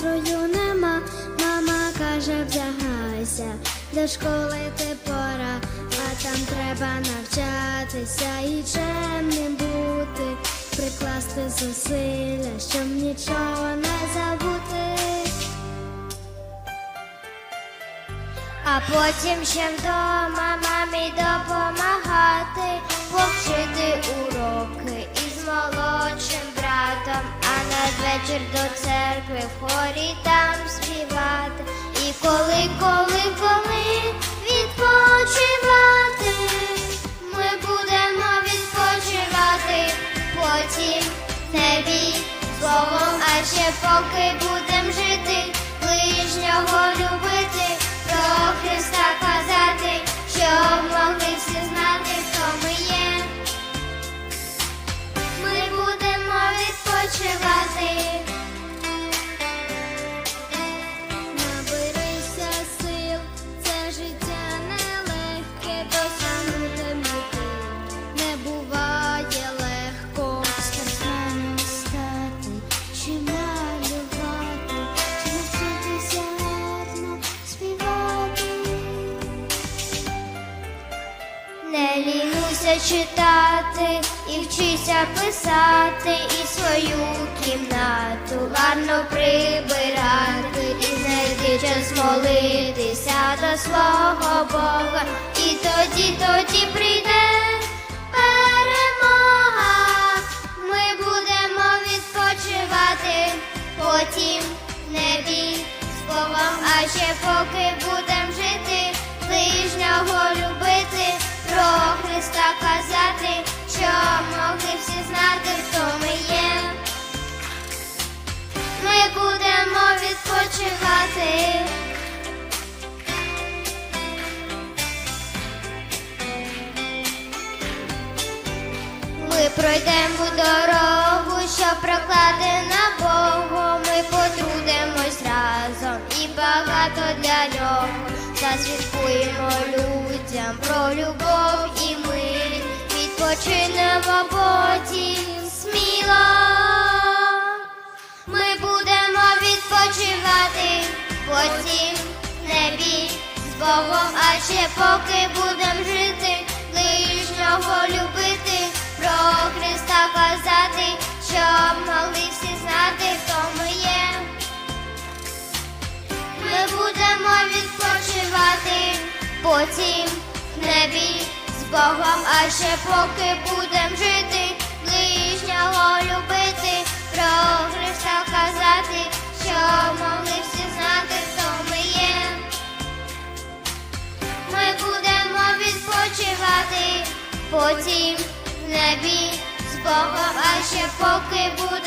настрою нема. Мама каже, вдягайся, до школи ти пора, а там треба навчатися і чемним бути, прикласти зусилля, щоб нічого не забути. А потім ще вдома мамі допомагати, церкви в хорі там співати. І коли, коли, коли відпочивати, ми будемо відпочивати, потім бій словом, а ще поки будем жити, ближнього любити, Не лінуйся читати і вчися писати, і свою кімнату гарно прибирати, і знайди час молитися до свого Бога, і тоді, тоді прийде перемога. Ми будемо відпочивати, потім не бій словом, а ще поки будем жити, ближнього відпочивати. Ми пройдемо дорогу, що прокладена Богом. Ми потрудимось разом і багато для нього. Засвідкуємо людям про любов і мир. Відпочинемо потім потім не бій з Богом, а ще поки будем жити, ближнього любити, про Христа казати, щоб могли всі знати, хто ми є. Ми будемо відпочивати, потім не бій з Богом, а ще поки будем жити, ближнього любити, потім в небі з Богом, а ще поки жити.